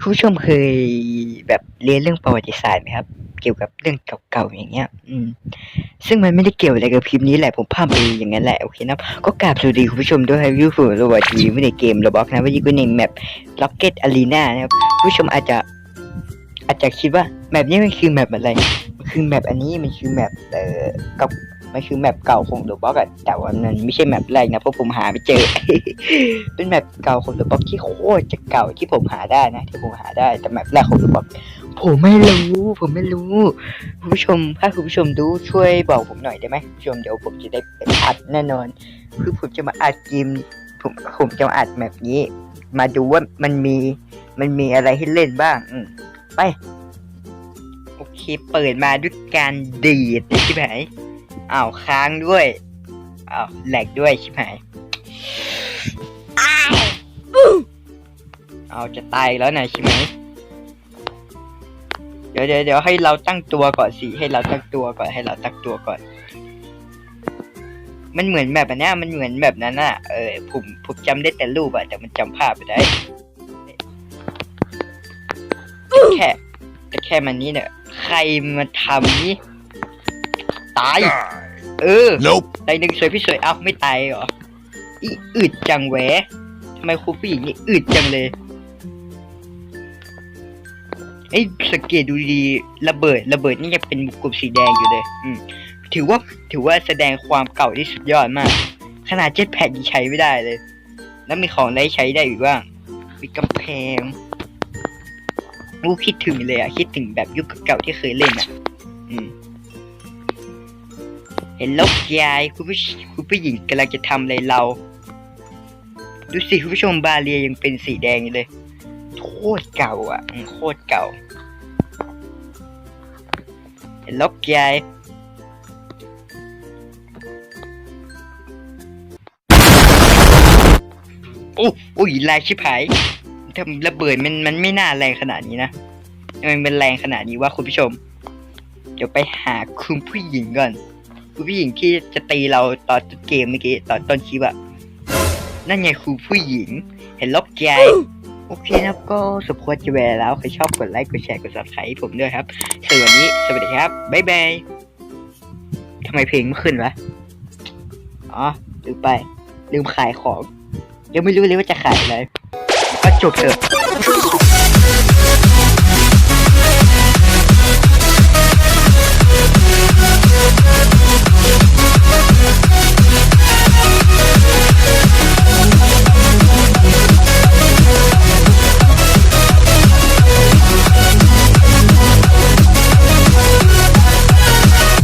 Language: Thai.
คุณผู้ชมเคยแบบเรียนเรื่องประวัติศาสตร์ไหมครับ เกี่ยวกับเรื่องเก่าๆอย่างเงี้ย อืม ซึ่งมันไม่ได้เกี่ยวอะไรกับคลิปนี้แหละผมพามไปอย่างนั้นแหละโอเคนะก็กราบสวัสดีคุณผู้ชมด้วยยูฟูโรบอทีไม่ในเกมโรบอกนะวันนี้ก็ในแมป Rocket Arena นะครับคุณผู้ชมอาจจะอาจจะคิดว่าแมปนี้มันคือแมปอะไร มันคือแมปอันนี้มันคือแมปเอ่อกับ มันคือแมปเก่าของโรบอกอะแต่ว่ามันไม่ใช่แมปแรกนะเพราะผมหาไม่เจอ เป็นแมปเก่าของโรบอกที่โคตรจะเก่าที่ผมหาได้นะที่ผมหาได้แต่แมปแรกของโรบอกผมไม่รู้ ผมไม่รู้คุณผู้ชมถ้าคุณผู้ชมดูช่วยบอกผมหน่อยได้ไหมคุณผู้ชมเดี๋ยวผมจะได้ไปอัดแน่นอน คือผมจะมาอัดเกมผมผมจะมาอัดแบบนี้ มาดูว่ามันมีมันมีอะไรให้เล่นบ้าง อืไปโอเค เปิดมาด้วยการดีดใช่ไหม อ้าวค้างด้วยอ้าวแหลกด้วยใช่ไหมอ้าวเอาจะตายแล้วนะใช่ไหมเดี๋ยวเดี๋ยวเดี๋ยวให้เราตั้งตัวก่อนสิให้เราตั้งตัวก่อนให้เราตั้งตัวก่อน มันเหมือนแบบอันเนี้ยมันเหมือนแบบนั้นอะเออผมผมจำได้แต่รูปอะแต่มันจำภาพไม่ได้แค่แต่แค่มันนี้เนี่ยใครมาทำนี่ตายเออ Nope. ตายหนึ่งสวยพี่สวยเอ้าไม่ตายเหรออีอึดจังแหวะทำไมครูผู้หญิงนี่อึดจังเลยไอ้ยสังเกตดูดีระเบิดระเบิดนี่ยังเป็นกลุ่มสีแดงอยู่เลย อืมถือว่าถือว่าแสดงความเก่าที่สุดยอดมาก ขนาดเจ็ตแพดยังใช้ไม่ได้เลย แล้วมีของได้ใช้ได้อีกบ้างมีกำแพงกูคิดถึงเลยอะคิดถึงแบบยุคเก่าๆที่เคยเล่นอะอืม เห็นลกยายคุณผู้คุณผู้หญิงกำลังจะทำอะไรเรา ดูสิคุณผู้ชมบาเรียยังเป็นสีแดงอยู่เลยโคตรเก่าอะโคตรเก่าเห็นลกยายโอ้โอ้ยแรงชิบหายทำระเบิดมันมันไม่น่าแรงขนาดนี้นะทำไมมันเป็นแรงขนาดนี้วะคุณผู้ชม เดี๋ยวไปหาคุณผู้หญิงก่อน คุณผู้หญิงที่จะตีเราตอนต้นเกมเมื่อกี้ตอนต้นคลิปอะนั่นไงครูผู้หญิง เห็นลบใจโอเคนะครับก็สมควรจะเวลาแล้วใครชอบกดไลค์กดแชร์กด subscribe ให้ผมด้วยครับสำหรับวันนี้สวัสดีครับบ๊ายบายทำไมเพลงไม่ขึ้นวะอ๋อลืมไป ลืมขายของ ยังไม่รู้เลยว่าจะขายอะไรก็จบเถอะ